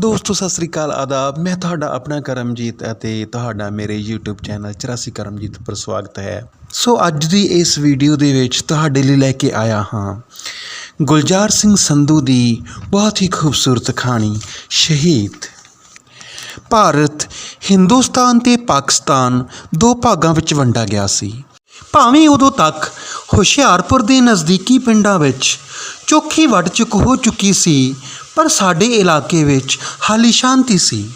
ਦੋਸਤੋ, ਸਤਿ ਸ੍ਰੀ ਅਕਾਲ, ਆਦਾਬ। ਮੈਂ ਤੁਹਾਡਾ ਆਪਣਾ ਕਰਮਜੀਤ ਅਤੇ ਤੁਹਾਡਾ ਮੇਰੇ YouTube ਚੈਨਲ 84 ਕਰਮਜੀਤ ਪਰ ਸਵਾਗਤ ਹੈ। ਸੋ, ਅੱਜ ਦੀ ਇਸ ਵੀਡੀਓ ਦੇ ਵਿੱਚ ਤੁਹਾਡੇ ਲਈ ਲੈ ਕੇ ਆਇਆ ਹਾਂ ਗੁਲਜ਼ਾਰ ਸਿੰਘ ਸੰਧੂ ਦੀ ਬਹੁਤ ਹੀ ਖੂਬਸੂਰਤ ਕਹਾਣੀ, ਸ਼ਹੀਦ। ਭਾਰਤ, ਹਿੰਦੁਸਤਾਨ ਤੇ ਪਾਕਿਸਤਾਨ ਦੋ ਭਾਗਾਂ ਵਿੱਚ ਵੰਡਿਆ ਗਿਆ ਸੀ। ਭਾਵੇਂ ਉਦੋਂ ਤੱਕ ਹੁਸ਼ਿਆਰਪੁਰ ਦੇ ਨਜ਼ਦੀਕੀ ਪਿੰਡਾਂ ਵਿੱਚ ਚੋਖੀ ਵੱਢ ਚੁੱਕ ਹੋ ਚੁੱਕੀ ਸੀ ਪਰ ਸਾਡੇ ਇਲਾਕੇ ਵਿੱਚ ਹਾਲੀ ਸ਼ਾਂਤੀ ਸੀ।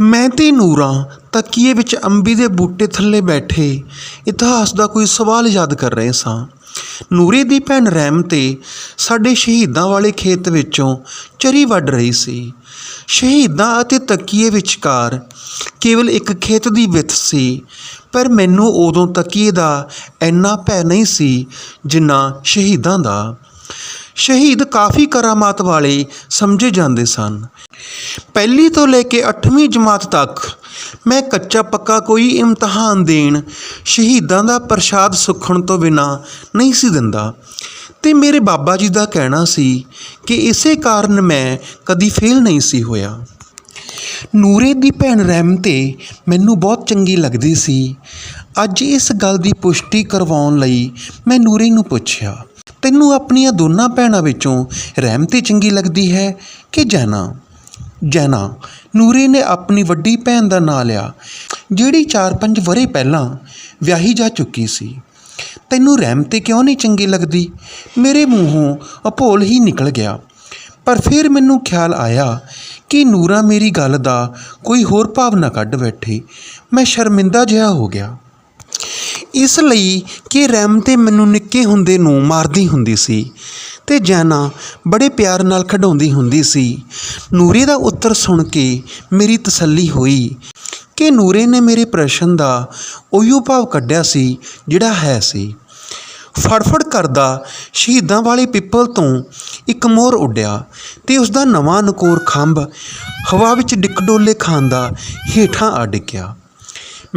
ਮੈਂ ਤੇ ਨੂਰਾ ਤਕੀਏ ਵਿੱਚ ਅੰਬੀ ਦੇ ਬੂਟੇ ਥੱਲੇ ਬੈਠੇ ਇਤਿਹਾਸ ਦਾ ਕੋਈ ਸਵਾਲ ਯਾਦ ਕਰ ਰਹੇ ਸਾਂ। ਨੂਰੇ ਦੀ ਭੈਣ ਰਹਿਮ ਤੇ ਸਾਡੇ ਸ਼ਹੀਦਾਂ ਵਾਲੇ ਖੇਤ ਵਿੱਚੋਂ ਚਰੀ ਵੱਢ ਰਹੀ ਸੀ। ਸ਼ਹੀਦਾਂ ਅਤੇ ਤਕੀਏ ਵਿਚਕਾਰ ਕੇਵਲ ਇੱਕ ਖੇਤ ਦੀ ਵਿੱਥ ਸੀ, ਪਰ ਮੈਨੂੰ ਉਦੋਂ ਤਕੀਏ ਦਾ ਇੰਨਾ ਭੈ ਨਹੀਂ ਸੀ ਜਿੰਨਾ ਸ਼ਹੀਦਾਂ ਦਾ। ਸ਼ਹੀਦ ਕਾਫੀ ਕਰਾਮਾਤ ਵਾਲੇ ਸਮਝੇ ਜਾਂਦੇ ਸਨ। ਪਹਿਲੀ ਤੋਂ ਲੈ ਕੇ 8ਵੀਂ ਜਮਾਤ ਤੱਕ ਮੈਂ ਕੱਚਾ ਪੱਕਾ ਕੋਈ ਇਮਤਿਹਾਨ ਦੇਣ ਸ਼ਹੀਦਾਂ ਦਾ ਪ੍ਰਸ਼ਾਦ ਸੁਖਣ ਤੋਂ ਬਿਨਾ ਨਹੀਂ ਸੀ ਦਿੰਦਾ। ਤੇ ਮੇਰੇ ਬਾਬਾ ਜੀ ਦਾ ਕਹਿਣਾ ਸੀ ਕਿ ਇਸੇ ਕਾਰਨ ਮੈਂ ਕਦੀ ਫੇਲ ਨਹੀਂ ਸੀ ਹੋਇਆ। ਨੂਰੇ ਦੀ ਭੈਣ ਰਹਿਮ ਤੇ ਮੈਨੂੰ ਬਹੁਤ ਚੰਗੀ ਲੱਗਦੀ ਸੀ। ਅੱਜ ਇਸ ਗੱਲ ਦੀ ਪੁਸ਼ਟੀ ਕਰਵਾਉਣ ਲਈ ਮੈਂ ਨੂਰੇ ਨੂੰ ਪੁੱਛਿਆ। ਤੈਨੂੰ ਆਪਣੀਆਂ ਦੋਨਾਂ ਭੈਣਾਂ ਵਿੱਚੋਂ ਰਹਿਮ ਤੇ ਚੰਗੀ ਲੱਗਦੀ ਹੈ ਕਿ ਜੈਨਾ? ਜੈਨਾ, ਨੂਰੇ ਨੇ ਆਪਣੀ ਵੱਡੀ ਭੈਣ ਦਾ ਨਾਂ ਲਿਆ, ਜਿਹੜੀ 4-5 ਵਰੇ ਪਹਿਲਾਂ ਵਿਆਹੀ ਜਾ ਚੁੱਕੀ ਸੀ। ਤੈਨੂੰ ਰਹਿਮ ਤੇ ਕਿਉਂ ਨਹੀਂ ਚੰਗੀ ਲੱਗਦੀ? ਮੇਰੇ ਮੂੰਹੋਂ ਅਭੋਲ ਹੀ ਨਿਕਲ ਗਿਆ। ਪਰ ਫਿਰ ਮੈਨੂੰ ਖਿਆਲ ਆਇਆ ਕਿ ਨੂਰਾ ਮੇਰੀ ਗੱਲ ਦਾ ਕੋਈ ਹੋਰ ਭਾਵਨਾ ਕੱਢ ਬੈਠੀ। ਮੈਂ ਸ਼ਰਮਿੰਦਾ ਜਿਹਾ ਹੋ ਗਿਆ। ਇਸ ਲਈ ਕਿ ਰੈਮ ਤੇ ਮੈਨੂੰ ਨਿੱਕੇ ਹੁੰਦੇ ਨੂੰ ਮਾਰਦੀ ਹੁੰਦੀ ਸੀ ਤੇ ਜੈਨਾ ਬੜੇ ਪਿਆਰ ਨਾਲ ਖਡਾਉਂਦੀ ਹੁੰਦੀ ਸੀ। ਨੂਰੇ ਦਾ ਉੱਤਰ ਸੁਣ ਕੇ ਮੇਰੀ ਤਸੱਲੀ ਹੋਈ ਕਿ ਨੂਰੇ ਨੇ ਮੇਰੇ ਪ੍ਰਸ਼ਨ ਦਾ ਉਹੀਓ ਭਾਵ ਕੱਢਿਆ ਸੀ ਜਿਹੜਾ ਹੈ ਸੀ। ਫੜਫੜ ਕਰਦਾ ਸ਼ਹੀਦਾਂ ਵਾਲੇ ਪਿੱਪਲ ਤੋਂ ਇੱਕ ਮੋਰ ਉੱਡਿਆ ਤੇ ਉਸ ਦਾ ਨਵਾਂ ਨਕੋਰ ਖੰਭ ਹਵਾ ਵਿੱਚ ਡਿੱਕਡੋਲੇ ਖਾਂਦਾ ਹੇਠਾਂ ਆ ਡਿੱਗਿਆ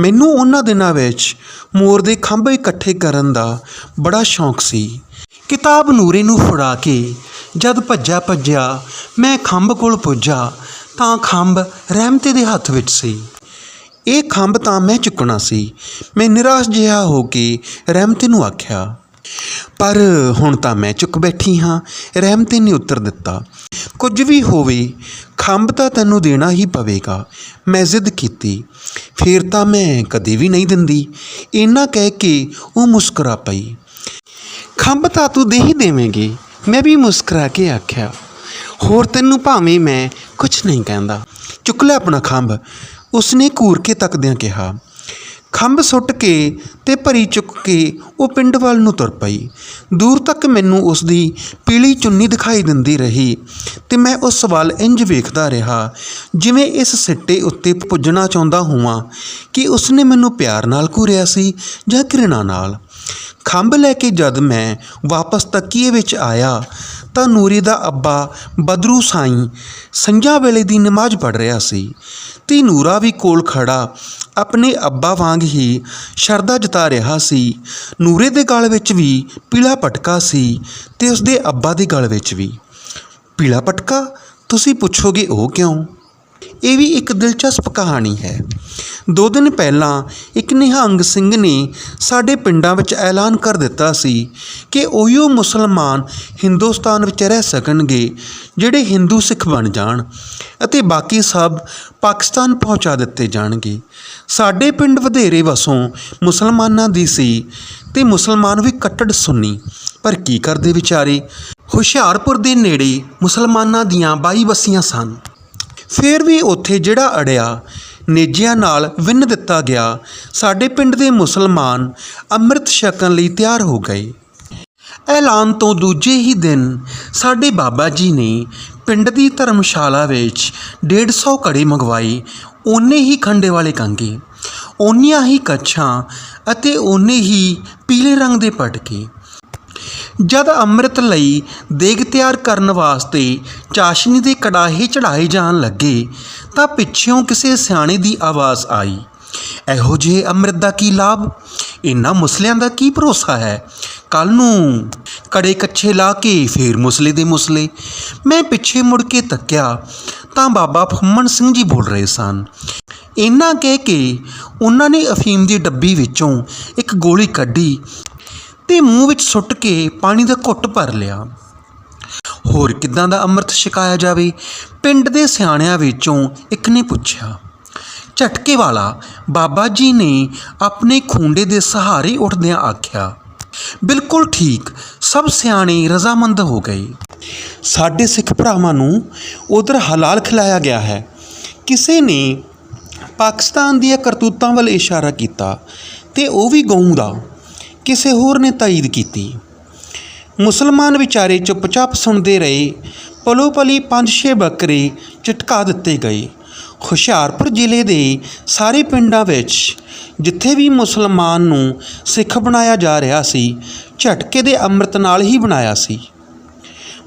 ਮੈਨੂੰ ਉਹਨਾਂ ਦਿਨਾਂ ਵਿੱਚ ਮੋਰ ਦੇ ਖੰਭ ਇਕੱਠੇ ਕਰਨ ਦਾ ਬੜਾ ਸ਼ੌਂਕ ਸੀ। ਕਿਤਾਬ ਨੂਰੇ ਨੂੰ ਫੜਾ ਕੇ ਜਦ ਭੱਜਿਆ ਭੱਜਿਆ ਮੈਂ ਖੰਭ ਕੋਲ ਪੁੱਜਾ ਤਾਂ ਖੰਭ ਰਹਿਮਤੇ ਦੇ ਹੱਥ ਵਿੱਚ ਸੀ। ਇਹ ਖੰਭ ਤਾਂ ਮੈਂ ਚੁੱਕਣਾ ਸੀ। ਮੈਂ ਨਿਰਾਸ਼ ਜਿਹਾ ਹੋ ਕੇ ਰਹਿਮਤੇ ਨੂੰ ਆਖਿਆ ਪਰ ਹੁਣ ਤਾਂ ਮੈਂ ਚੁੱਕ ਬੈਠੀ ਹਾਂ। ਰਹਿਮਤੇ ਨੇ ਉੱਤਰ ਦਿੱਤਾ, ਕੁਝ ਵੀ ਹੋਵੇ, ਖੰਭ ਤਾਂ ਤੈਨੂੰ ਦੇਣਾ ਹੀ ਪਵੇਗਾ। ਮੈਂ ਜ਼ਿੱਦ ਕੀਤੀ, ਫਿਰ ਤਾਂ ਮੈਂ ਕਦੇ ਵੀ ਨਹੀਂ ਦਿੰਦੀ। ਇੰਨਾ ਕਹਿ ਕੇ ਉਹ ਮੁਸਕਰਾ ਪਈ। ਖੰਭ ਤਾਂ ਤੂੰ ਦੇ ਹੀ ਦੇਵੇਂਗੀ। ਮੈਂ ਵੀ ਮੁਸਕਰਾ ਕੇ ਆਖਿਆ। ਹੋਰ ਤੈਨੂੰ ਭਾਵੇਂ ਮੈਂ ਕੁਝ ਨਹੀਂ ਕਹਿੰਦਾ। ਚੁੱਕ ਲੈ ਆਪਣਾ ਖੰਭ। ਉਸਨੇ ਘੂਰ ਕੇ ਤੱਕਦਿਆਂ ਕਿਹਾ ਖੰਭ ਸੁੱਟ ਕੇ ਤੇ ਭਰੀ ਚੁੱਕ ਕੇ ਉਹ ਪਿੰਡ ਵੱਲ ਨੂੰ ਤੁਰ ਪਈ। ਦੂਰ ਤੱਕ ਮੈਨੂੰ ਉਸ ਦੀ ਪੀਲੀ ਚੁੰਨੀ ਦਿਖਾਈ ਦਿੰਦੀ ਰਹੀ ਤੇ ਮੈਂ ਉਸ ਵੱਲ ਇੰਜ ਵੇਖਦਾ ਰਿਹਾ, ਜਿਵੇਂ ਇਸ ਸਿੱਟੇ ਉੱਤੇ ਪੁੱਜਣਾ ਚਾਹੁੰਦਾ ਹੋਵਾਂ ਕਿ ਉਸਨੇ ਮੈਨੂੰ ਪਿਆਰ ਨਾਲ ਘੂਰਿਆ ਸੀ ਜਾਂ ਘਿਰਣਾ ਨਾਲ। ਖੰਭ ਲੈ ਕੇ ਜਦ ਮੈਂ ਵਾਪਸ ਤਕੀਏ ਵਿੱਚ ਆਇਆ ਤਾਂ ਨੂਰੀ ਦਾ ਅੱਬਾ ਬਦਰੂ ਸਾਈਂ ਸੰਝਾ ਵੇਲੇ ਦੀ ਨਮਾਜ਼ ਪੜ੍ਹ ਰਿਹਾ ਸੀ ਤੇ ਨੂਰਾ ਵੀ ਕੋਲ ਖੜਾ ਆਪਣੇ ਅੱਬਾ ਵਾਂਗ ਹੀ ਸ਼ਰਧਾ ਜਤਾ ਰਿਹਾ ਸੀ। ਨੂਰੇ ਦੇ ਗਲ ਵਿੱਚ ਵੀ ਪੀਲਾ ਪਟਕਾ ਸੀ ਤੇ ਉਸਦੇ ਅੱਬਾ ਦੇ ਗਲ ਵਿੱਚ ਵੀ। ਪੀਲਾ ਪਟਕਾ? ਤੁਸੀਂ ਪੁੱਛੋਗੇ ਉਹ ਕਿਉਂ? ਇਹ ਵੀ ਇੱਕ ਦਿਲਚਸਪ ਕਹਾਣੀ ਹੈ। ਦੋ ਦਿਨ ਪਹਿਲਾਂ ਇੱਕ ਨਿਹੰਗ ਸਿੰਘ ਨੇ ਸਾਡੇ ਪਿੰਡਾਂ ਵਿੱਚ ਐਲਾਨ ਕਰ ਦਿੱਤਾ ਸੀ ਕਿ ਉਹੀਓ ਮੁਸਲਮਾਨ ਹਿੰਦੁਸਤਾਨ ਵਿੱਚ ਰਹਿ ਸਕਣਗੇ, ਜਿਹੜੇ ਹਿੰਦੂ ਸਿੱਖ ਬਣ ਜਾਣ ਅਤੇ ਬਾਕੀ ਸਭ ਪਾਕਿਸਤਾਨ ਪਹੁੰਚਾ ਦਿੱਤੇ ਜਾਣਗੇ। ਸਾਡੇ ਪਿੰਡ ਵਧੇਰੇ ਵਸੋਂ ਮੁਸਲਮਾਨਾਂ ਦੀ ਸੀ ਤੇ ਮੁਸਲਮਾਨ ਵੀ ਕੱਟੜ ਸੁੰਨੀ। ਪਰ ਕੀ ਕਰਦੇ ਵਿਚਾਰੇ? ਹੁਸ਼ਿਆਰਪੁਰ ਦੇ ਨੇੜੇ ਮੁਸਲਮਾਨਾਂ ਦੀਆਂ 22 ਬਸੀਆਂ ਸਨ। ਫਿਰ ਵੀ ਉੱਥੇ ਜਿਹੜਾ ਅੜਿਆ ਨੇਜਿਆਂ ਨਾਲ ਵਿੰਨ ਦਿੱਤਾ ਗਿਆ, ਸਾਡੇ ਪਿੰਡ ਦੇ ਮੁਸਲਮਾਨ ਅੰਮ੍ਰਿਤ ਛਕਣ ਲਈ ਤਿਆਰ ਹੋ ਗਏ। ਐਲਾਨ ਤੋਂ ਦੂਜੇ ਹੀ ਦਿਨ ਸਾਡੇ ਬਾਬਾ ਜੀ ਨੇ ਪਿੰਡ ਦੀ ਧਰਮਸ਼ਾਲਾ ਵਿੱਚ 150 ਕੜੇ ਮੰਗਵਾਏ ਓਨੇ ਹੀ ਖੰਡੇ ਵਾਲੇ ਕਾਂਗੇ, ਓਨੀਆਂ ਹੀ ਕੱਛਾਂ ਅਤੇ ਓਨੇ ਹੀ ਪੀਲੇ ਰੰਗ ਦੇ ਪਟਕੇ। ਜਦ ਅੰਮ੍ਰਿਤ ਲਈ ਦੇਗ ਤਿਆਰ ਕਰਨ ਵਾਸਤੇ ਚਾਸ਼ਨੀ ਦੇ ਕੜਾਹੇ ਚੜਾਏ ਜਾਣ ਲੱਗੇ ਤਾਂ ਪਿੱਛੋਂ ਕਿਸੇ ਸਿਆਣੇ ਦੀ ਆਵਾਜ਼ ਆਈ, ਇਹੋ ਜਿਹੇ ਅੰਮ੍ਰਿਤ ਦਾ ਕੀ ਲਾਭ? ਇਨ੍ਹਾਂ ਮੁਸਲਿਆਂ ਦਾ ਕੀ ਭਰੋਸਾ ਹੈ? ਕੱਲ ਨੂੰ ਕੜੇ ਕੱਛੇ ਲਾ ਕੇ ਫੇਰ ਮੁਸਲੇ ਦੇ ਮੁਸਲੇ। ਮੈਂ ਪਿੱਛੇ ਮੁੜ ਕੇ ਤੱਕਿਆ ਤਾਂ ਬਾਬਾ ਫੁੰਮਣ ਸਿੰਘ ਜੀ ਬੋਲ ਰਹੇ ਸਨ। ਇੰਨਾ ਕਹਿ ਕੇ ਉਹਨਾਂ ਨੇ ਅਫੀਮ ਦੀ ਡੱਬੀ ਵਿੱਚੋਂ ਇੱਕ ਗੋਲੀ ਕੱਢੀ ਤੇ ਮੂੰਹ ਵਿੱਚ ਸੁੱਟ ਕੇ ਪਾਣੀ ਦਾ ਘੁੱਟ ਭਰ ਲਿਆ। ਹੋਰ ਕਿੱਦਾਂ ਦਾ ਅੰਮ੍ਰਿਤ ਛਕਾਇਆ ਜਾਵੇ? ਪਿੰਡ ਦੇ ਸਿਆਣਿਆਂ ਵਿੱਚੋਂ ਇੱਕ ਨੇ ਪੁੱਛਿਆ, ਝਟਕੇ ਵਾਲਾ, ਬਾਬਾ ਜੀ ਨੇ ਆਪਣੇ ਖੂੰਡੇ ਦੇ ਸਹਾਰੇ ਉੱਠਦਿਆਂ ਆਖਿਆ, ਬਿਲਕੁਲ ਠੀਕ, ਸਭ ਸਿਆਣੇ ਰਜ਼ਾਮੰਦ ਹੋ ਗਏ। ਸਾਡੇ ਸਿੱਖ ਭਰਾਵਾਂ ਨੂੰ ਉਧਰ ਹਲਾਲ ਖਿਲਾਇਆ ਗਿਆ ਹੈ। ਕਿਸੇ ਨੇ ਪਾਕਿਸਤਾਨ ਦੀਆਂ ਕਰਤੂਤਾਂ ਵੱਲ ਇਸ਼ਾਰਾ ਕੀਤਾ ਤੇ ਉਹ ਵੀ ਗਊ ਦਾ। ਕਿਸੇ ਹੋਰ ਨੇ ਤਾਇਦ ਕੀਤੀ। ਮੁਸਲਮਾਨ ਵਿਚਾਰੇ ਚੁੱਪਚਾਪ ਸੁਣਦੇ ਰਹੇ ਪਲੋ ਪਲੀ ਪੰਜ ਛੇ ਬੱਕਰੇ ਚਟਕਾ ਦਿੱਤੇ ਗਏ। ਹੁਸ਼ਿਆਰਪੁਰ ਜ਼ਿਲ੍ਹੇ ਦੇ ਸਾਰੇ ਪਿੰਡਾਂ ਵਿੱਚ ਜਿੱਥੇ ਵੀ ਮੁਸਲਮਾਨ ਨੂੰ ਸਿੱਖ ਬਣਾਇਆ ਜਾ ਰਿਹਾ ਸੀ, ਝਟਕੇ ਦੇ ਅੰਮ੍ਰਿਤ ਨਾਲ ਹੀ ਬਣਾਇਆ ਸੀ।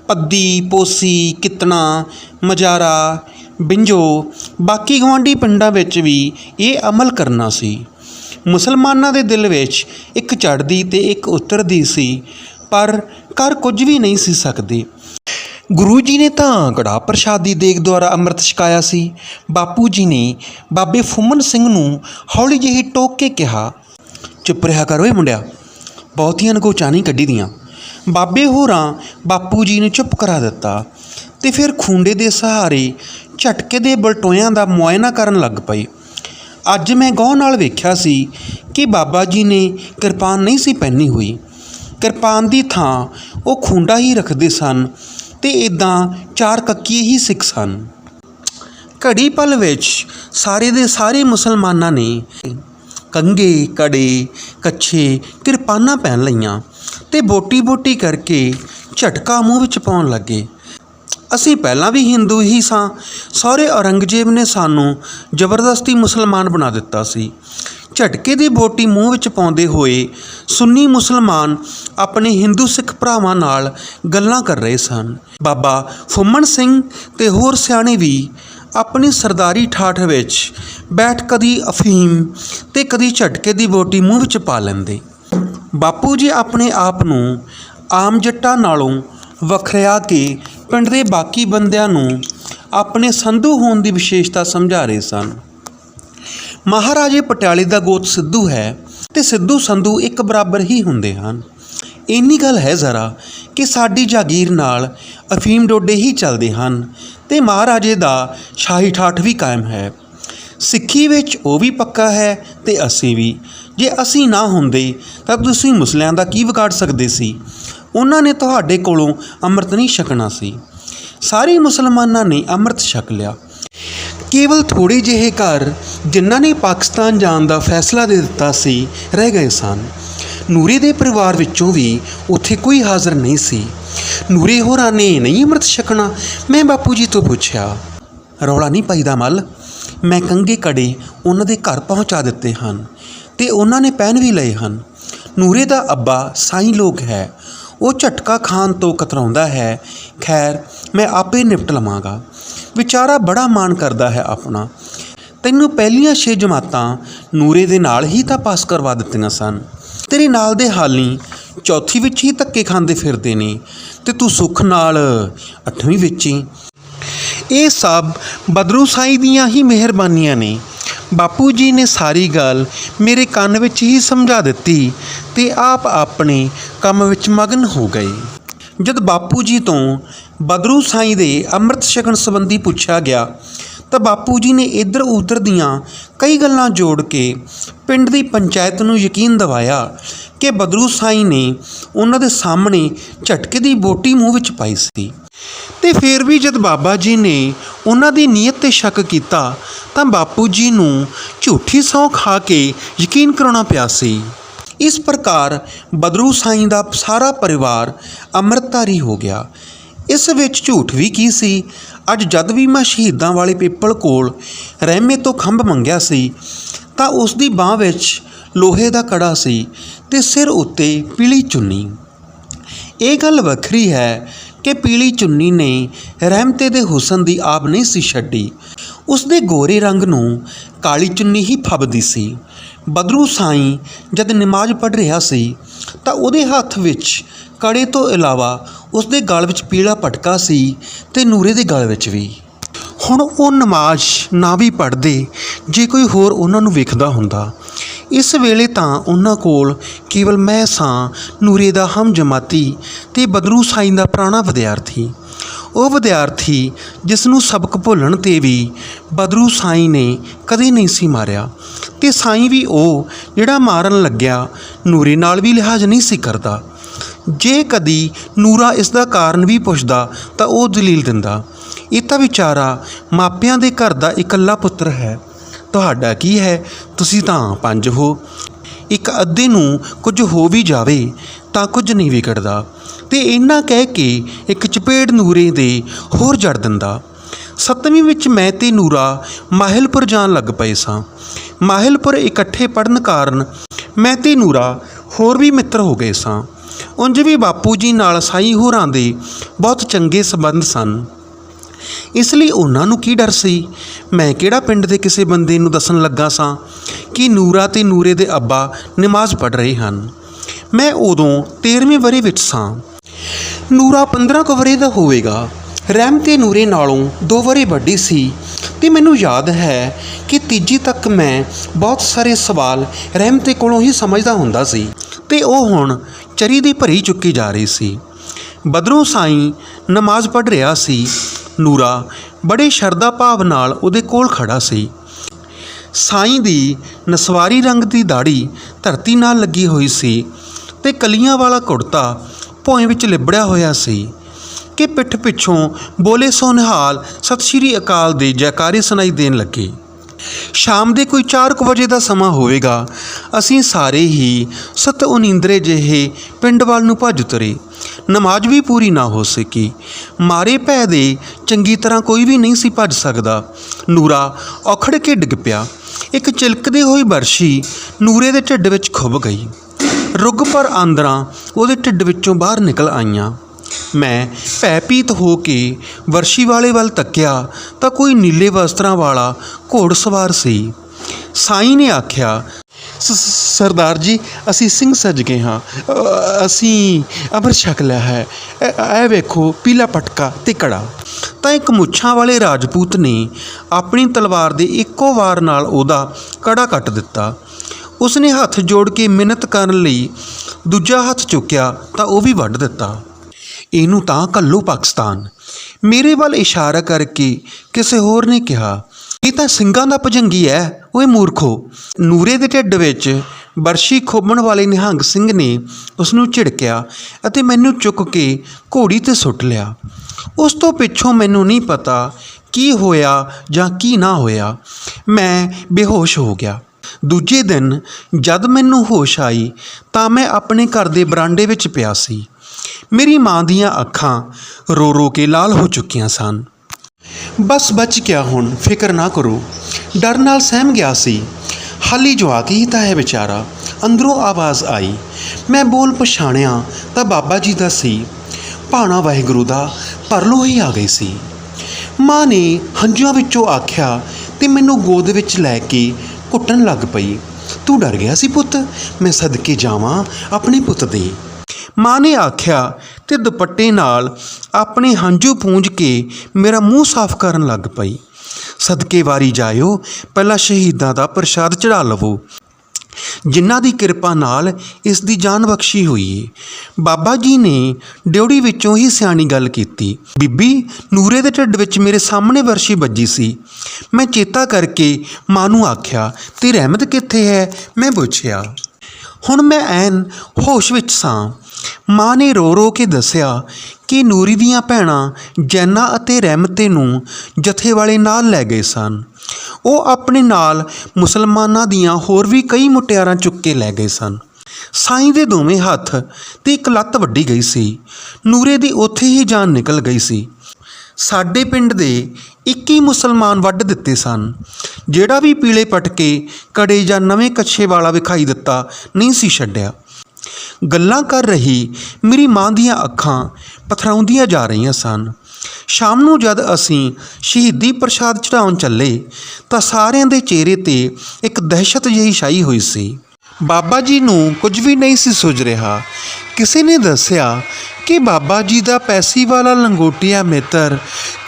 ਪੱਦੀ, ਪੋਸੀ, ਕਿਤਨਾ, ਮਜਾਰਾ, ਬਿੰਜੋ, ਬਾਕੀ ਗਵਾਂਢੀ ਪਿੰਡਾਂ ਵਿੱਚ ਵੀ ਇਹ ਅਮਲ ਕਰਨਾ ਸੀ। ਮੁਸਲਮਾਨਾਂ ਦੇ ਦਿਲ ਵਿੱਚ ਇੱਕ ਚੜ੍ਹਦੀ ਤੇ ਇੱਕ ਉਤਰਦੀ ਸੀ, ਪਰ ਕਰ ਕੁਝ ਵੀ ਨਹੀਂ ਸੀ ਸਕਦੇ। ਗੁਰੂ ਜੀ ਨੇ ਤਾਂ ਕੜਾ ਪ੍ਰਸ਼ਾਦੀ ਦੇਗ ਦੁਆਰਾ ਅੰਮ੍ਰਿਤ ਛਕਾਇਆ ਸੀ। ਬਾਪੂ ਜੀ ਨੇ ਬਾਬੇ ਫੁੰਮਨ ਸਿੰਘ ਨੂੰ ਹੌਲੀ ਜਿਹੀ ਟੋਕ ਕੇ ਕਿਹਾ, ਚੁੱਪ ਰਿਹਾ ਕਰ ਓਏ ਮੁੰਡਿਆ, ਬਹੁਤੀਆਂ ਨਗੋਚਾਂ ਨਹੀਂ ਕੱਢੀ ਦੀਆਂ। ਬਾਬੇ ਹੋਰਾਂ ਬਾਪੂ ਜੀ ਨੇ ਚੁੱਪ ਕਰਾ ਦਿੱਤਾ ਤੇ ਫਿਰ ਖੁੰਡੇ ਦੇ ਸਹਾਰੇ ਝਟਕੇ ਦੇ ਬਲਟੋਇਆਂ ਦਾ ਮੁਆਇਨਾ ਕਰਨ ਲੱਗ ਪਏ। ਅੱਜ ਮੈਂ ਗੌਰ ਨਾਲ ਵੇਖਿਆ ਸੀ ਕਿ ਬਾਬਾ ਜੀ ਨੇ ਕਿਰਪਾਨ ਨਹੀਂ ਸੀ ਪਹਿਨੀ ਹੋਈ। ਕਿਰਪਾਨ ਦੀ ਥਾਂ ਉਹ ਖੁੰਡਾ ਹੀ ਰੱਖਦੇ ਸਨ ਤੇ ਇਦਾਂ ਚਾਰ ਕੱਕੀਏ ਹੀ ਸਿੱਖ ਸਨ। ਘੜੀ ਪਲ ਵਿੱਚ ਸਾਰੇ ਦੇ ਸਾਰੇ ਮੁਸਲਮਾਨਾਂ ਨੇ ਕੰਗੇ ਕੜੇ, ਕੱਛੇ ਕਿਰਪਾਨਾਂ ਪਹਿਨ ਲਈਆਂ ਤੇ ਬੋਟੀ ਬੋਟੀ ਕਰਕੇ ਝਟਕਾ ਮੂੰਹ ਵਿੱਚ ਪਾਉਣ ਲੱਗੇ। ਅਸੀਂ ਪਹਿਲਾਂ ਵੀ ਹਿੰਦੂ ਹੀ ਸਾਂ। ਸਹੁਰੇ ਔਰੰਗਜ਼ੇਬ ਨੇ ਸਾਨੂੰ ਜ਼ਬਰਦਸਤੀ ਮੁਸਲਮਾਨ ਬਣਾ ਦਿੱਤਾ ਸੀ। ਝਟਕੇ ਦੀ ਬੋਟੀ ਮੂੰਹ ਵਿੱਚ ਪਾਉਂਦੇ ਹੋਏ ਸੁੰਨੀ ਮੁਸਲਮਾਨ ਆਪਣੇ ਹਿੰਦੂ ਸਿੱਖ ਭਰਾਵਾਂ ਨਾਲ ਗੱਲਾਂ ਕਰ ਰਹੇ ਸਨ। ਬਾਬਾ ਫੁੰਮਣ ਸਿੰਘ ਤੇ ਹੋਰ ਸਿਆਣੇ ਵੀ ਆਪਣੀ ਸਰਦਾਰੀ ਠਾਠ ਵਿੱਚ ਬੈਠ ਕਦੀ ਅਫੀਮ ਤੇ ਕਦੀ ਝਟਕੇ ਦੀ ਬੋਟੀ ਮੂੰਹ ਵਿੱਚ ਪਾ ਲੈਂਦੇ। ਬਾਪੂ ਜੀ ਆਪਣੇ ਆਪ ਨੂੰ ਆਮ ਜੱਟਾਂ ਨਾਲੋਂ ਵੱਖਰਿਆ ਕੇ ਪਿੰਡ ਦੇ ਬਾਕੀ ਬੰਦਿਆਂ ਨੂੰ ਆਪਣੇ ਸੰਧੂ ਹੋਣ ਦੀ ਵਿਸ਼ੇਸ਼ਤਾ ਸਮਝਾ ਰਹੇ ਸਨ। ਮਹਾਰਾਜੇ ਪਟਿਆਲੇ ਦਾ ਗੋਤ ਸਿੱਧੂ ਹੈ ਤੇ ਸਿੱਧੂ ਸੰਧੂ ਇੱਕ ਬਰਾਬਰ ਹੀ ਹੁੰਦੇ ਹਨ। ਇੰਨੀ ਗੱਲ ਹੈ ਜ਼ਰਾ ਕਿ ਸਾਡੀ ਜਾਗੀਰ ਨਾਲ ਅਫੀਮ ਡੋਡੇ ਹੀ ਚੱਲਦੇ ਹਨ ਤੇ ਮਹਾਰਾਜੇ ਦਾ ਸ਼ਾਹੀ ਠਾਠ ਵੀ ਕਾਇਮ ਹੈ। ਸਿੱਖੀ ਵਿੱਚ ਉਹ ਵੀ ਪੱਕਾ ਹੈ ਤੇ ਅਸੀਂ ਵੀ। ਜੇ ਅਸੀਂ ਨਾ ਹੁੰਦੇ ਤਾਂ ਤੁਸੀਂ ਮੁਸਲਿਆਂ ਦਾ ਕੀ ਵਿਗਾੜ ਸਕਦੇ ਸੀ? ਉਹਨਾਂ ਨੇ ਤੁਹਾਡੇ ਕੋਲੋਂ ਅੰਮ੍ਰਿਤ ਨਹੀਂ ਛਕਣਾ ਸੀ। ਸਾਰੇ ਮੁਸਲਮਾਨਾਂ ਨੇ ਅੰਮ੍ਰਿਤ ਛਕ ਲਿਆ। ਕੇਵਲ ਥੋੜੇ ਜਿਹੇ ਘਰ ਜਿਨ੍ਹਾਂ ਨੇ ਪਾਕਿਸਤਾਨ ਜਾਣ ਦਾ ਫੈਸਲਾ ਦੇ ਦਿੱਤਾ ਸੀ, ਰਹਿ ਗਏ ਸਨ। ਨੂਰੇ ਦੇ ਪਰਿਵਾਰ ਵਿੱਚੋਂ ਵੀ ਉੱਥੇ ਕੋਈ ਹਾਜ਼ਰ ਨਹੀਂ ਸੀ। ਨੂਰੇ ਹੋਰਾਂ ਨੇ ਨਹੀਂ ਅੰਮ੍ਰਿਤ ਛਕਣਾ? ਮੈਂ ਬਾਪੂ ਜੀ ਤੋਂ ਪੁੱਛਿਆ। ਰੌਲਾ ਨਹੀਂ ਪਾਈਦਾ ਮੱਲ। ਮੈਂ ਕੰਗੇ ਕੜੇ ਉਹਨਾਂ ਦੇ ਘਰ ਪਹੁੰਚਾ ਦਿੱਤੇ ਹਨ ਤੇ ਉਹਨਾਂ ਨੇ ਪਹਿਨ ਵੀ ਲਏ ਹਨ। ਨੂਰੇ ਦਾ ਅੱਬਾ ਸਾਈਂ ਲੋਕ ਹੈ। ਉਹ ਝਟਕਾ ਖਾਣ ਤੋਂ ਕਤਰਾਉਂਦਾ ਹੈ। ਖੈਰ, ਮੈਂ ਆਪੇ ਨਿਪਟ ਲਵਾਂਗਾ। ਵਿਚਾਰਾ ਬੜਾ ਮਾਣ ਕਰਦਾ ਹੈ ਆਪਣਾ। ਤੈਨੂੰ ਪਹਿਲੀਆਂ 6 ਜਮਾਤਾਂ ਨੂਰੇ ਦੇ ਨਾਲ ਹੀ ਤਾਂ ਪਾਸ ਕਰਵਾ ਦਿੱਤੀਆਂ ਸਨ। ਤੇਰੇ ਨਾਲ ਦੇ ਹਾਲੀ ਚੌਥੀ ਵਿੱਚ ਹੀ ਧੱਕੇ ਖਾਂਦੇ ਫਿਰਦੇ ਨੇ ਤੇ ਤੂੰ ਸੁੱਖ ਨਾਲ ਅੱਠਵੀਂ ਵਿੱਚ ਹੀ ਇਹ ਸਭ ਬਦਰੂ ਸਾਈ ਦੀਆਂ ਹੀ ਮਿਹਰਬਾਨੀਆਂ ਨੇ। ਬਾਪੂ ਜੀ ਨੇ ਸਾਰੀ ਗੱਲ ਮੇਰੇ ਕੰਨ ਵਿੱਚ ਹੀ ਸਮਝਾ ਦਿੱਤੀ ਤੇ ਆਪ ਆਪਣੇ ਕੰਮ ਵਿੱਚ ਮਗਨ ਹੋ ਗਏ। ਜਦ ਬਾਪੂ ਜੀ ਤੋਂ ਬਦਰੂ ਸਾਈਂ ਦੇ ਅੰਮ੍ਰਿਤ ਛਕਣ ਸੰਬੰਧੀ ਪੁੱਛਿਆ ਗਿਆ, ਤਾਂ ਬਾਪੂ ਜੀ ਨੇ ਇੱਧਰ ਉੱਧਰ ਦੀਆਂ ਕਈ ਗੱਲਾਂ ਜੋੜ ਕੇ ਪਿੰਡ ਦੀ ਪੰਚਾਇਤ ਨੂੰ ਯਕੀਨ ਦਿਵਾਇਆ ਕਿ ਬਦਰੂ ਸਾਈ ਨੇ ਉਹਨਾਂ ਦੇ ਸਾਹਮਣੇ ਝਟਕੇ ਦੀ ਬੋਟੀ ਮੂੰਹ ਵਿੱਚ ਪਾਈ ਸੀ। ਤੇ ਫਿਰ ਵੀ ਜਦ ਬਾਬਾ ਜੀ ਨੇ ਉਹਨਾਂ ਦੀ ਨੀਅਤ ਤੇ ਸ਼ੱਕ ਕੀਤਾ, ਤਾਂ ਬਾਪੂ ਜੀ ਨੂੰ ਝੂਠੀ ਸਹੁੰ ਖਾ ਕੇ ਯਕੀਨ ਕਰਾਉਣਾ ਪਿਆ ਸੀ। ਇਸ ਪ੍ਰਕਾਰ ਬਦਰੂ ਸਾਈਂ ਦਾ ਸਾਰਾ ਪਰਿਵਾਰ ਅੰਮ੍ਰਿਤਧਾਰੀ ਹੋ ਗਿਆ। ਇਸ ਵਿੱਚ ਝੂਠ ਵੀ ਕੀ ਸੀ? ਅੱਜ ਜਦ ਵੀ ਮੈਂ ਸ਼ਹੀਦਾਂ ਵਾਲੇ ਪੀਪਲ ਕੋਲ ਰਹਿਮੇ ਤੋਂ ਖੰਭ ਮੰਗਿਆ ਸੀ, ਤਾਂ ਉਸ ਦੀ ਬਾਹ ਵਿੱਚ ਲੋਹੇ ਦਾ ਕੜਾ ਸੀ ਤੇ ਸਿਰ ਉੱਤੇ ਪੀਲੀ ਚੁੰਨੀ। ਇਹ ਗੱਲ ਵੱਖਰੀ ਹੈ ਕਿ ਪੀਲੀ ਚੁੰਨੀ ਨੇ ਰਹਿਮਤੇ ਦੇ ਹੁਸਨ ਦੀ ਆਬ ਨਹੀਂ ਸੀ ਛੱਡੀ। ਉਸ ਦੇ ਗੋਰੇ ਰੰਗ ਨੂੰ ਕਾਲੀ ਚੁੰਨੀ ਹੀ ਫੱਬਦੀ ਸੀ। ਬਦਰੂ ਸਾਈਂ ਜਦ ਨਮਾਜ਼ ਪੜ੍ਹ ਰਿਹਾ ਸੀ ਤਾਂ ਉਹਦੇ ਹੱਥ ਵਿੱਚ ਕੜੇ ਤੋਂ ਇਲਾਵਾ ਉਸਦੇ ਗਲ ਵਿੱਚ ਪੀਲਾ ਪਟਕਾ ਸੀ ਤੇ ਨੂਰੇ ਦੇ ਗਲ ਵਿੱਚ ਵੀ। ਹੁਣ ਉਹ ਨਮਾਜ਼ ਨਾ ਵੀ ਪੜ੍ਹਦੇ, ਜੇ ਕੋਈ ਹੋਰ ਉਹਨਾਂ ਨੂੰ ਵੇਖਦਾ ਹੁੰਦਾ ਇਸ ਵੇਲੇ ਤਾਂ ਉਹਨਾਂ ਕੋਲ ਕੇਵਲ ਮੈਂ ਸਾਂ, ਨੂਰੇ ਦਾ ਹਮ ਜਮਾਤੀ ਤੇ ਬਦਰੂ ਸਾਈਂ ਦਾ ਪੁਰਾਣਾ ਵਿਦਿਆਰਥੀ। ਉਹ ਵਿਦਿਆਰਥੀ ਜਿਸ ਨੂੰ ਸਬਕ ਭੁੱਲਣ ਤੇ ਵੀ ਬਦਰੂ ਸਾਈਂ ਨੇ ਕਦੇ ਨਹੀਂ ਸੀ ਮਾਰਿਆ ਤੇ ਸਾਈਂ ਵੀ ਉਹ ਜਿਹੜਾ ਮਾਰਨ ਲੱਗਿਆ ਨੂਰੇ ਨਾਲ ਵੀ ਲਿਹਾਜ਼ ਨਹੀਂ ਸੀ ਕਰਦਾ। ਜੇ ਕਦੀ ਨੂਰਾ ਇਸ ਦਾ ਕਾਰਨ ਵੀ ਪੁੱਛਦਾ ਤਾਂ ਉਹ ਦਲੀਲ ਦਿੰਦਾ, ਇਹ ਤਾਂ ਵਿਚਾਰਾ ਮਾਪਿਆਂ ਦੇ ਘਰ ਦਾ ਇਕੱਲਾ ਪੁੱਤਰ ਹੈ। ਤੁਹਾਡਾ ਕੀ ਹੈ? ਤੁਸੀਂ ਤਾਂ ਪੰਜ ਹੋ। ਇੱਕ ਅੱਧੇ ਨੂੰ ਕੁਝ ਹੋ ਵੀ ਜਾਵੇ ਤਾਂ ਕੁਝ ਨਹੀਂ ਵਿਗੜਦਾ ਤੇ ਇੰਨਾ ਕਹਿ ਕੇ ਇੱਕ ਚਪੇੜ ਨੂਰੇ ਦੇ ਹੋਰ ਜੜ ਦਿੰਦਾ। ਸੱਤਵੀਂ ਵਿੱਚ ਮੈਂ ਤੇ ਨੂਰਾ ਮਾਹਿਲਪੁਰ ਜਾਣ ਲੱਗ ਪਏ ਸਾਂ। ਮਾਹਿਲਪੁਰ ਇਕੱਠੇ ਪੜਨ ਕਾਰਨ ਮੈਂ ਤੇ ਨੂਰਾ ਹੋਰ ਵੀ ਮਿੱਤਰ ਹੋ ਗਏ ਸਾਂ। ਉਂਝ ਵੀ ਬਾਪੂ ਜੀ ਨਾਲ ਸਾਈ ਹੋਰਾਂ ਦੇ ਬਹੁਤ ਚੰਗੇ ਸਬੰਧ ਸਨ। ਇਸ ਲਈ ਉਹਨਾਂ ਨੂੰ ਕੀ ਡਰ ਸੀ? ਮੈਂ ਕਿਹੜਾ ਪਿੰਡ ਦੇ ਕਿਸੇ ਬੰਦੇ ਨੂੰ ਦੱਸਣ ਲੱਗਾ ਸਾਂ ਕਿ ਨੂਰਾ ਤੇ ਨੂਰੇ ਦੇ ਅੱਬਾ ਨਮਾਜ਼ ਪੜ੍ਹ ਰਹੇ ਹਨ? ਮੈਂ ਉਦੋਂ 13ਵੇਂ ਵਰੇ ਵਿੱਚ ਸਾਂ। ਨੂਰਾ 15 ਕੁ ਵਰੇ ਦਾ ਹੋਵੇਗਾ। ਰਹਿਮ ਤੇ ਨੂਰੇ ਨਾਲੋਂ ਦੋ ਵਰੇ ਵੱਡੀ ਸੀ ਤੇ ਮੈਨੂੰ ਯਾਦ ਹੈ ਕਿ ਤੀਜੀ ਤੱਕ ਮੈਂ ਬਹੁਤ ਸਾਰੇ ਸਵਾਲ ਰਹਿਮ ਤੇ ਕੋਲੋਂ ਹੀ ਸਮਝਦਾ ਹੁੰਦਾ ਸੀ ਤੇ ਉਹ ਹੁਣ ਚਰੀ ਦੀ ਭਰੀ ਚੁੱਕੀ ਜਾ ਰਹੀ ਸੀ। ਬਦਰੂ ਸਾਈਂ ਨਮਾਜ਼ ਪੜ੍ਹ ਰਿਹਾ ਸੀ। ਨੂਰਾ ਬੜੇ ਸ਼ਰਧਾ ਭਾਵ ਨਾਲ ਉਹਦੇ ਕੋਲ ਖੜਾ ਸੀ। ਸਾਈਂ ਦੀ ਨਸਵਾਰੀ ਰੰਗ ਦੀ ਦਾੜੀ ਧਰਤੀ ਨਾਲ ਲੱਗੀ ਹੋਈ ਸੀ ਤੇ ਕਲੀਆਂ ਵਾਲਾ ਕੁੜਤਾ ਭੋਏ ਵਿੱਚ ਲਿਬੜਿਆ ਹੋਇਆ ਸੀ ਕਿ ਪਿੱਠ ਪਿੱਛੋਂ ਬੋਲੇ ਸੋ ਨਿਹਾਲ ਸਤਿ ਸ਼੍ਰੀ ਅਕਾਲ ਦੇ ਜੈਕਾਰੇ ਸੁਣਾਈ ਦੇਣ ਲੱਗੇ। ਸ਼ਾਮ ਦੇ ਕੋਈ 4 ਕੁ ਵਜੇ ਦਾ ਸਮਾਂ ਹੋਵੇਗਾ, ਅਸੀਂ ਸਾਰੇ ਹੀ ਸਤ ਉਨੀਂਦਰੇ ਜਿਹੇ ਪਿੰਡ ਵੱਲ ਨੂੰ ਭੱਜ ਤੁਰੇ ਨਮਾਜ਼ ਵੀ ਪੂਰੀ ਨਾ ਹੋ ਸਕੀ। ਮਾਰੇ ਭੈ ਦੇ ਚੰਗੀ ਤਰ੍ਹਾਂ ਕੋਈ ਵੀ ਨਹੀਂ ਸੀ ਭੱਜ ਸਕਦਾ। ਨੂਰਾ ਔਖੜ ਕੇ ਡਿੱਗ ਪਿਆ। ਇੱਕ ਚਿਲਕਦੀ ਹੋਈ ਬਰਸ਼ੀ ਨੂਰੇ ਦੇ ਢਿੱਡ ਵਿੱਚ ਖੁੱਭ ਗਈ। ਰੁੱਗ ਪਰ ਆਂਦਰਾਂ ਉਹਦੇ ਢਿੱਡ ਵਿੱਚੋਂ ਬਾਹਰ ਨਿਕਲ ਆਈਆਂ। ਮੈਂ ਭੈਪੀਤ ਹੋ ਕੇ ਵਰਸ਼ੀ ਵਾਲੇ ਵੱਲ ਤੱਕਿਆ ਤਾਂ ਕੋਈ ਨੀਲੇ ਵਸਤਰਾਂ ਵਾਲਾ ਘੋੜ ਸਵਾਰ ਸੀ। ਸਾਈਂ ਨੇ ਆਖਿਆ ਸਰਦਾਰ ਜੀ, ਅਸੀਂ ਸਿੰਘ ਸੱਜ ਗਏ ਹਾਂ। ਅਸੀਂ ਅੰਮ੍ਰਿਤ ਛਕ ਲਿਆ ਹੈ। ਇਹ- ਇਹ ਵੇਖੋ, ਪੀਲਾ ਪਟਕਾ ਤੇ ਕੜਾ। ਤਾਂ ਇੱਕ ਮੁੱਛਾਂ ਵਾਲੇ ਰਾਜਪੂਤ ਨੇ ਆਪਣੀ ਤਲਵਾਰ ਦੇ ਇੱਕੋ ਵਾਰ ਨਾਲ ਉਹਦਾ ਕੜਾ ਕੱਟ ਦਿੱਤਾ। ਉਸਨੇ ਹੱਥ ਜੋੜ ਕੇ ਮਿਹਨਤ ਕਰਨ ਲਈ ਦੂਜਾ ਹੱਥ ਚੁੱਕਿਆ, ਤਾਂ ਉਹ ਵੀ ਵੱਢ ਦਿੱਤਾ। ਇਹਨੂੰ ਤਾਂ ਕੱਲੋ ਪਾਕਿਸਤਾਨ। ਮੇਰੇ ਵੱਲ ਇਸ਼ਾਰਾ ਕਰਕੇ ਕਿਸੇ ਹੋਰ ਨੇ ਕਿਹਾ ਇਹ ਤਾਂ ਸਿੰਘਾਂ ਦਾ ਭਜੰਗੀ ਹੈ, ਓਏ ਮੂਰਖੋ। ਨੂਰੇ ਦੇ ਢਿੱਡ ਵਿੱਚ ਬਰਸ਼ੀ ਖੋਬਣ ਵਾਲੇ ਨਿਹੰਗ ਸਿੰਘ ਨੇ ਉਸ ਨੂੰ ਝਿੜਕਿਆ ਅਤੇ ਮੈਨੂੰ ਚੁੱਕ ਕੇ ਘੋੜੀ ਤੇ ਸੁੱਟ ਲਿਆ। ਉਸ ਤੋਂ ਪਿੱਛੋਂ ਮੈਨੂੰ ਨਹੀਂ ਪਤਾ ਕੀ ਹੋਇਆ ਜਾਂ ਕੀ ਨਾ ਹੋਇਆ। ਮੈਂ ਬੇਹੋਸ਼ ਹੋ ਗਿਆ। ਦੂਜੇ ਦਿਨ ਜਦ ਮੈਨੂੰ ਹੋਸ਼ ਆਈ ਤਾਂ ਮੈਂ ਆਪਣੇ ਘਰ ਦੇ ਬਰਾਂਡੇ ਵਿੱਚ ਪਿਆ ਸੀ। ਮੇਰੀ ਮਾਂ ਦੀਆਂ ਅੱਖਾਂ ਰੋ ਰੋ ਕੇ ਲਾਲ ਹੋ ਚੁੱਕੀਆਂ ਸਨ। ਬਸ ਬਚ ਗਿਆ ਹੁਣ, ਫਿਕਰ ਨਾ ਕਰੋ। ਡਰ ਨਾਲ ਸਹਿਮ ਗਿਆ ਸੀ। ਹਾਲੀ ਜਵਾਕ ਹੀ ਤਾਂ ਹੈ ਵਿਚਾਰਾ। ਅੰਦਰੋਂ ਆਵਾਜ਼ ਆਈ, ਮੈਂ ਬੋਲ ਪਛਾਣਿਆ ਤਾਂ ਬਾਬਾ ਜੀ ਦਾ ਸੀ। ਭਾਣਾ ਵਾਹਿਗੁਰੂ ਦਾ ਪਰਲੋ ਹੀ ਆ ਗਈ ਸੀ। ਮਾਂ ਨੇ ਹੰਝੂਆਂ ਵਿੱਚੋਂ ਆਖਿਆ, ਤੇ ਮੈਨੂੰ ਗੋਦ ਵਿੱਚ ਲੈ ਕੇ ਘੁੱਟਣ ਲੱਗ ਪਈ। ਤੂੰ ਡਰ ਗਿਆ ਸੀ ਪੁੱਤ? ਮੈਂ ਸਦਕੇ ਜਾਵਾਂ, ਆਪਣੇ ਪੁੱਤ ਦੇ। ਮਾਂ ਨੇ ਆਖਿਆ, ਤੇ ਦੁਪੱਟੇ ਨਾਲ ਆਪਣੇ ਹੰਝੂ ਪੂੰਝ ਕੇ ਮੇਰਾ ਮੂੰਹ ਸਾਫ਼ ਕਰਨ ਲੱਗ ਪਈ। ਸਦਕੇ ਵਾਰੀ ਜਾਇਓ, ਪਹਿਲਾਂ ਸ਼ਹੀਦਾਂ ਦਾ ਪ੍ਰਸ਼ਾਦ ਚੜਾ ਲਵੋ। ਜਿਨ੍ਹਾਂ ਦੀ ਕਿਰਪਾ ਨਾਲ ਇਸ ਦੀ ਜਾਨ ਬਖਸ਼ੀ ਹੋਈ ਏ। ਬਾਬਾ ਜੀ ਨੇ ਡਿਉੜੀ ਵਿੱਚੋਂ ਹੀ ਸਿਆਣੀ ਗੱਲ ਕੀਤੀ। ਬੀਬੀ, ਨੂਰੇ ਦੇ ਢਿੱਡ ਵਿੱਚ ਮੇਰੇ ਸਾਹਮਣੇ ਵਰਸ਼ੀ ਵੱਜੀ ਸੀ। ਮੈਂ ਚੇਤਾ ਕਰਕੇ ਮਾਂ ਨੂੰ ਆਖਿਆ ਤੇ ਰਹਿਮਤ ਕਿੱਥੇ ਹੈ? ਮੈਂ ਪੁੱਛਿਆ, ਹੁਣ ਮੈਂ ਐਨ ਹੋਸ਼ ਵਿੱਚ ਸਾਂ। ਮਾਂ ਨੇ ਰੋ ਰੋ ਕੇ ਦੱਸਿਆ ਕਿ ਨੂਰੀ ਦੀਆਂ ਭੈਣਾਂ ਜੈਨਾ ਅਤੇ ਰਹਿਮਤੇ ਨੂੰ ਜਥੇ ਵਾਲੇ ਨਾਲ ਲੈ ਗਏ ਸਨ। ਉਹ ਆਪਣੇ ਨਾਲ ਮੁਸਲਮਾਨਾਂ ਦੀਆਂ ਹੋਰ ਵੀ ਕਈ ਮੁਟਿਆਰਾਂ ਚੁੱਕ ਕੇ ਲੈ ਗਏ ਸਨ। ਸਾਈਂ ਦੇ ਦੋਵੇਂ ਹੱਥ ਤੇ ਇੱਕ ਲੱਤ ਵੱਡੀ ਗਈ ਸੀ। ਨੂਰੇ ਦੀ ਉੱਥੇ ਹੀ ਜਾਨ ਨਿਕਲ ਗਈ ਸੀ। ਸਾਡੇ ਪਿੰਡ ਦੇ 21 ਮੁਸਲਮਾਨ ਵੱਢ ਦਿੱਤੇ ਸਨ। ਜਿਹੜਾ ਵੀ ਪੀਲੇ ਪਟਕੇ, ਕੜੇ ਜਾਂ ਨਵੇਂ ਕੱਛੇ ਵਾਲਾ ਵਿਖਾਈ ਦਿੱਤਾ ਨਹੀਂ ਸੀ ਛੱਡਿਆ। ਗੱਲਾਂ ਕਰ ਰਹੀ ਮੇਰੀ ਮਾਂ ਦੀਆਂ ਅੱਖਾਂ ਪਥਰਾਉਂਦੀਆਂ ਜਾ ਰਹੀਆਂ ਸਨ। ਸ਼ਾਮ ਨੂੰ ਜਦ ਅਸੀਂ ਸ਼ਹੀਦੀ ਪ੍ਰਸ਼ਾਦ ਚੜਾਉਣ ਚੱਲੇ ਤਾਂ ਸਾਰਿਆਂ ਦੇ ਚਿਹਰੇ ਤੇ ਇੱਕ ਦਹਿਸ਼ਤ ਜਿਹੀ ਛਾਈ ਹੋਈ ਸੀ। ਬਾਬਾ ਜੀ ਨੂੰ ਕੁਝ ਵੀ ਨਹੀਂ ਸੀ ਸੁਝ ਰਿਹਾ। ਕਿਸੇ ਨੇ ਦੱਸਿਆ ਕਿ ਬਾਬਾ ਜੀ ਦਾ ਪੈਸੀ ਵਾਲਾ ਲੰਗੋਟੀਆ ਮਿੱਤਰ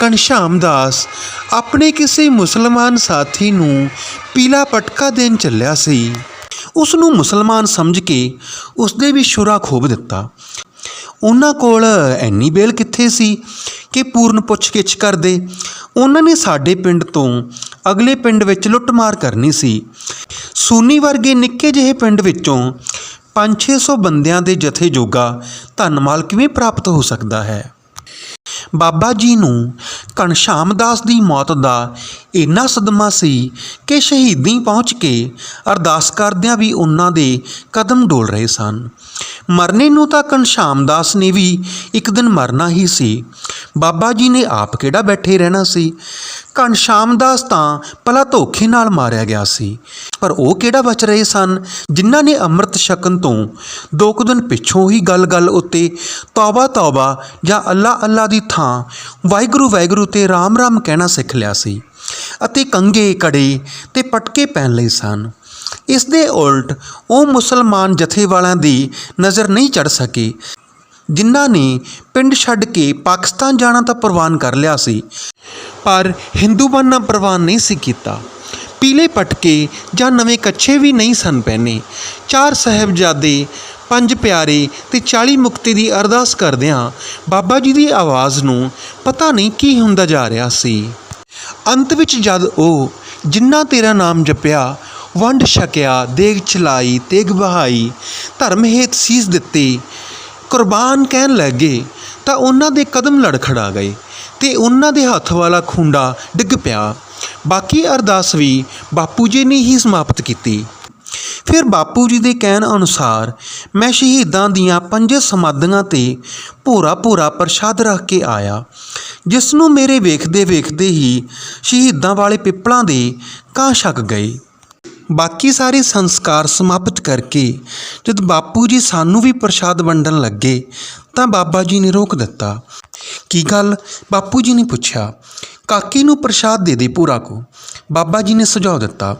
ਘਨਸ਼ਾਮ ਦਾਸ ਆਪਣੇ ਕਿਸੇ ਮੁਸਲਮਾਨ ਸਾਥੀ ਨੂੰ ਪੀਲਾ ਪਟਕਾ ਦੇਣ ਚੱਲਿਆ ਸੀ। ਉਸ ਨੂੰ ਮੁਸਲਮਾਨ ਸਮਝ ਕੇ ਉਸ ਦੇ ਵੀ ਸ਼ੁਰਾ ਖੋਬ ਦਿੱਤਾ। ਉਹਨਾਂ ਕੋਲ ਐਨੀ ਬੇਲ ਕਿੱਥੇ ਸੀ ਕਿ ਪੂਰਨ ਪੁੱਛਗਿੱਛ ਕਰਦੇ ਉਹਨਾਂ ਨੇ ਸਾਡੇ ਪਿੰਡ ਤੋਂ ਅਗਲੇ ਪਿੰਡ ਵਿੱਚ ਲੁੱਟਮਾਰ ਕਰਨੀ ਸੀ। ਸੂਨੀ ਵਰਗੇ ਨਿੱਕੇ ਜਿਹੇ ਪਿੰਡ ਵਿੱਚੋਂ 5-600 ਬੰਦਿਆਂ ਦੇ ਜਥੇ ਜੋਗਾ ਧਨਮਾਲ ਕਿਵੇਂ ਪ੍ਰਾਪਤ ਹੋ ਸਕਦਾ ਹੈ? ਬਾਬਾ ਜੀ ਨੂੰ ਘਣਸ਼ਾਮ ਦਾਸ ਦੀ ਮੌਤ ਦਾ ਇੰਨਾ ਸਦਮਾ ਸੀ ਕਿ ਸ਼ਹੀਦੀ ਪਹੁੰਚ ਕੇ ਅਰਦਾਸ ਕਰਦਿਆਂ ਵੀ ਉਹਨਾਂ ਦੇ ਕਦਮ ਡੋਲ ਰਹੇ ਸਨ। ਮਰਨੇ ਨੂੰ ਤਾਂ ਘਣਸ਼ਾਮ ਦਾਸ ਨੇ ਵੀ ਇੱਕ ਦਿਨ ਮਰਨਾ ਹੀ ਸੀ। ਬਾਬਾ ਜੀ ਨੇ ਆਪ ਕਿਹੜਾ ਬੈਠੇ ਰਹਿਣਾ ਸੀ? ਘਣਸ਼ਾਮ ਦਾਸ ਤਾਂ ਭਲਾ ਧੋਖੇ ਨਾਲ ਮਾਰਿਆ ਗਿਆ ਸੀ। ਪਰ ਉਹ ਕਿਹੜਾ ਬਚ ਰਹੇ ਸਨ? ਜਿਨ੍ਹਾਂ ਨੇ ਅੰਮ੍ਰਿਤ ਛਕਣ ਤੋਂ ਦੋ ਕੁ ਦਿਨ ਪਿੱਛੋਂ ਹੀ ਗੱਲ-ਗੱਲ ਉੱਤੇ ਤੌਬਾ ਤੌਬਾ ਜਾਂ ਅੱਲਾ ਅੱਲਾ ਦੀ ਥਾਂ ਵਾਹਿਗੁਰੂ ਵਾਹਿਗੁਰੂ ਤੇ ਰਾਮ ਰਾਮ ਕਹਿਣਾ ਸਿੱਖ ਲਿਆ ਸੀ ਅਤੇ ਕੰਗੇ ਕੜੇ ਤੇ ਪਟਕੇ ਪਹਿਨ ਲਏ ਸਨ। ਇਸ ਦੇ ਉਲਟ ਉਹ ਮੁਸਲਮਾਨ ਜਥੇ ਵਾਲਿਆਂ ਦੀ ਨਜ਼ਰ ਨਹੀਂ ਚੜ ਸਕੇ। ਜਿਨ੍ਹਾਂ ਨੇ ਪਿੰਡ ਛੱਡ ਕੇ ਪਾਕਿਸਤਾਨ ਜਾਣਾ ਤਾਂ ਪ੍ਰਵਾਨ ਕਰ ਲਿਆ ਸੀ, ਪਰ ਹਿੰਦੂ ਬਣਨਾ ਪ੍ਰਵਾਨ ਨਹੀਂ ਸੀ ਕੀਤਾ। ਪੀਲੇ ਪਟਕੇ ਜਾਂ ਨਵੇਂ ਕੱਛੇ ਵੀ ਨਹੀਂ ਸਨ ਪਹਿਨੇ। ਚਾਰ ਸਾਹਿਬਜ਼ਾਦੇ, ਪੰਜ ਪਿਆਰੇ ਤੇ 40 ਮੁਕਤੀ ਦੀ ਅਰਦਾਸ ਕਰਦਿਆਂ ਬਾਬਾ ਜੀ ਦੀ ਆਵਾਜ਼ ਨੂੰ ਪਤਾ ਨਹੀਂ ਕੀ ਹੁੰਦਾ ਜਾ ਰਿਹਾ ਸੀ। ਅੰਤ ਵਿੱਚ ਜਦ ਉਹ ਜਿੰਨਾ ਤੇਰਾ ਨਾਮ ਜਪਿਆ, ਵੰਡ ਛਕਿਆ, ਦੇਗ ਚਲਾਈ, ਤੇਗ ਬਹਾਈ, ਧਰਮ ਹੇਤ ਸੀਸ ਦਿੱਤੀ ਕੁਰਬਾਨ ਕਹਿਣ ਲੱਗੇ ਤਾਂ ਉਹਨਾਂ ਦੇ ਕਦਮ ਲੜਖੜਾ ਗਏ ਤੇ ਉਹਨਾਂ ਦੇ ਹੱਥ ਵਾਲਾ ਖੁੰਡਾ ਡਿੱਗ ਪਿਆ। ਬਾਕੀ ਅਰਦਾਸ ਵੀ ਬਾਪੂ ਜੀ ਨੇ ਹੀ ਸਮਾਪਤ ਕੀਤੀ। ਫਿਰ ਬਾਪੂ ਜੀ ਦੇ ਕਹਿਣ ਅਨੁਸਾਰ ਮੈਂ ਸ਼ਹੀਦਾਂ ਦੀਆਂ ਪੰਜ ਸਮਾਧੀਆਂ ਤੇ ਭੂਰਾ ਭੂਰਾ ਪ੍ਰਸ਼ਾਦ ਰੱਖ ਕੇ ਆਇਆ, ਜਿਸ ਨੂੰ ਮੇਰੇ ਵੇਖਦੇ ਵੇਖਦੇ ਹੀ ਸ਼ਹੀਦਾਂ ਵਾਲੇ ਪਿੱਪਲਾਂ ਦੇ ਕਾਂ ਛਕ ਗਏ। ਬਾਕੀ ਸਾਰੇ ਸੰਸਕਾਰ ਸਮਾਪਤ ਕਰਕੇ ਜਦ ਬਾਪੂ ਜੀ ਸਾਨੂੰ ਵੀ ਪ੍ਰਸ਼ਾਦ ਵੰਡਣ ਲੱਗੇ ਤਾਂ ਬਾਬਾ ਜੀ ਨੇ ਰੋਕ ਦਿੱਤਾ। ਕੀ ਗੱਲ? ਬਾਪੂ ਜੀ ਨੇ ਪੁੱਛਿਆ, ਕਾਕੀ ਨੂੰ ਪ੍ਰਸ਼ਾਦ ਦੇ ਦੇ ਪੂਰਾ ਕੋ। ਬਾਬਾ ਜੀ ਨੇ ਸੁਝਾਅ ਦਿੱਤਾ,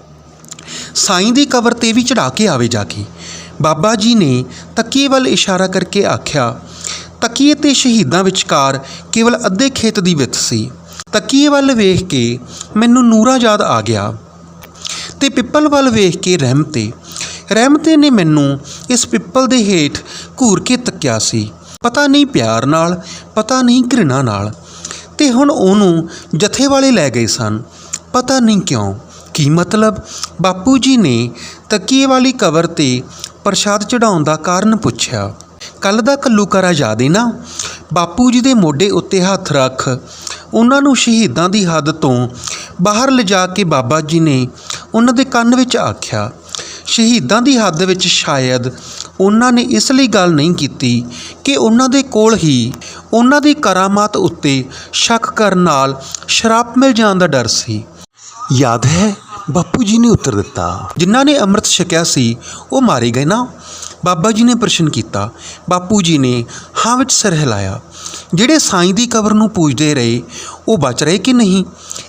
ਸਾਈਂ ਦੀ ਕਬਰ ਤੇ ਵੀ ਚੜਾ ਕੇ ਆਵੇ ਜਾ ਕੇ। ਬਾਬਾ ਜੀ ਨੇ ਤਕੀਏ ਵੱਲ ਇਸ਼ਾਰਾ ਕਰਕੇ ਆਖਿਆ, ਤਕੀਏ ਤੇ ਸ਼ਹੀਦਾਂ ਵਿਚਕਾਰ ਕੇਵਲ ਅੱਧੇ ਖੇਤ ਦੀ ਵਿੱਥ ਸੀ। ਤਕੀਏ ਵੱਲ ਵੇਖ ਕੇ ਮੈਨੂੰ ਨੂਰਾ ਯਾਦ ਆ ਗਿਆ। ਤੇ ਪਿੱਪਲ ਵੱਲ ਵੇਖ ਕੇ ਰਹਿਮਤੇ ਰਹਿਮਤੇ ਨੇ ਮੈਨੂੰ ਇਸ ਪਿੱਪਲ ਦੇ ਹੇਠ ਘੂਰ ਕੇ ਤੱਕਿਆ ਸੀ। ਪਤਾ ਨਹੀਂ ਪਿਆਰ ਨਾਲ, ਪਤਾ ਨਹੀਂ ਘ੍ਰਿਣਾ ਨਾਲ, ਤੇ ਹੁਣ ਉਹਨੂੰ ਜਥੇ ਵਾਲੇ ਲੈ ਗਏ ਸਨ। ਪਤਾ ਨਹੀਂ ਕਿਉਂ, ਕੀ ਮਤਲਬ? ਬਾਪੂ ਜੀ ਨੇ ਤਕੀਏ ਵਾਲੀ ਕਬਰ ਤੇ ਪ੍ਰਸ਼ਾਦ ਚੜਾਉਣ ਦਾ ਕਾਰਨ ਪੁੱਛਿਆ। ਕੱਲ ਦਾ ਕੱਲੂਕਾਰਾ ਯਾਦ ਏ ਨਾ? ਬਾਪੂ ਜੀ ਦੇ ਮੋਢੇ ਉੱਤੇ ਹੱਥ ਰੱਖ, ਉਹਨਾਂ ਨੂੰ ਸ਼ਹੀਦਾਂ ਦੀ ਹੱਦ ਤੋਂ ਬਾਹਰ ਲਿਜਾ ਕੇ ਬਾਬਾ ਜੀ ਨੇ ਉਹਨਾਂ ਦੇ ਕੰਨ ਵਿੱਚ ਆਖਿਆ ਸ਼ਹੀਦਾਂ ਦੀ ਹੱਦ ਵਿੱਚ ਸ਼ਾਇਦ ਉਹਨਾਂ ਨੇ ਇਸ ਲਈ ਗੱਲ ਨਹੀਂ ਕੀਤੀ ਕਿ ਉਹਨਾਂ ਦੇ ਕੋਲ ਹੀ ਉਹਨਾਂ ਦੀ ਕਰਾਮਾਤ ਉੱਤੇ ਸ਼ੱਕ ਕਰਨ ਨਾਲ ਸ਼ਰਾਪ ਮਿਲ ਜਾਣ ਦਾ ਡਰ ਸੀ। ਯਾਦ ਹੈ ਬਾਪੂ ਜੀ ਨੇ ਉੱਤਰ ਦਿੱਤਾ। ਜਿਨ੍ਹਾਂ ਨੇ ਅੰਮ੍ਰਿਤ ਛਕਿਆ ਸੀ ਉਹ ਮਾਰੇ ਗਏ ਨਾ। ਬਾਬਾ ਜੀ ਨੇ ਪ੍ਰਸ਼ਨ ਕੀਤਾ। ਬਾਪੂ ਜੀ ਨੇ ਹਾਂ ਵਿੱਚ ਸਿਰ ਹਿਲਾਇਆ। ਜਿਹੜੇ ਸਾਈਂ ਦੀ ਕਬਰ ਨੂੰ ਪੂਜਦੇ ਰਹੇ ਉਹ ਬਚ ਰਹੇ ਕਿ ਨਹੀਂ?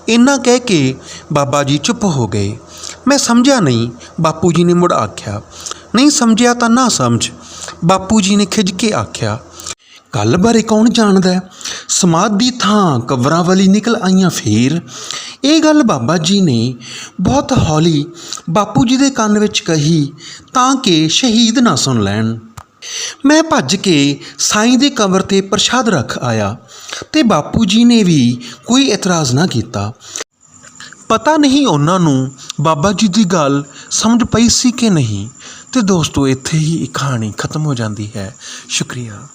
ਇੰਨਾ ਕਹਿ ਕੇ ਬਾਬਾ ਜੀ ਚੁੱਪ ਹੋ ਗਏ। ਮੈਂ ਸਮਝਿਆ ਨਹੀਂ। ਬਾਪੂ ਜੀ ਨੇ ਮੁੜ ਆਖਿਆ, ਨਹੀਂ ਸਮਝਿਆ ਤਾਂ ਨਾ ਸਮਝ। ਬਾਪੂ ਜੀ ਨੇ ਖਿੱਚ ਕੇ ਆਖਿਆ, ਗੱਲ ਬਾਰੇ ਕੌਣ ਜਾਣਦਾ ਹੈ? ਸਮਾਧ ਦੀ ਥਾਂ ਕਬਰਾਂ ਵਾਲੀ ਨਿਕਲ ਆਈਆਂ ਫੇਰ। ਇਹ ਗੱਲ ਬਾਬਾ ਜੀ ਨੇ ਬਹੁਤ ਹੌਲੀ ਬਾਪੂ ਜੀ ਦੇ ਕੰਨ ਵਿੱਚ ਕਹੀ ਤਾਂ ਕਿ ਸ਼ਹੀਦ ਨਾ ਸੁਣ ਲੈਣ। ਮੈਂ ਭੱਜ ਕੇ ਸਾਈਂ ਦੇ ਕਬਰ ਤੇ ਪ੍ਰਸ਼ਾਦ ਰੱਖ ਆਇਆ ਤੇ ਬਾਪੂ ਜੀ ਨੇ ਵੀ ਕੋਈ ਇਤਰਾਜ਼ ਨਾ ਕੀਤਾ। ਪਤਾ ਨਹੀਂ ਉਹਨਾਂ ਨੂੰ ਬਾਬਾ ਜੀ ਦੀ ਗੱਲ ਸਮਝ ਪਈ ਸੀ ਕਿ ਨਹੀਂ। ਤੇ ਦੋਸਤੋ, ਇੱਥੇ ਹੀ ਇਹ ਕਹਾਣੀ ਖਤਮ ਹੋ ਜਾਂਦੀ ਹੈ। ਸ਼ੁਕਰੀਆ।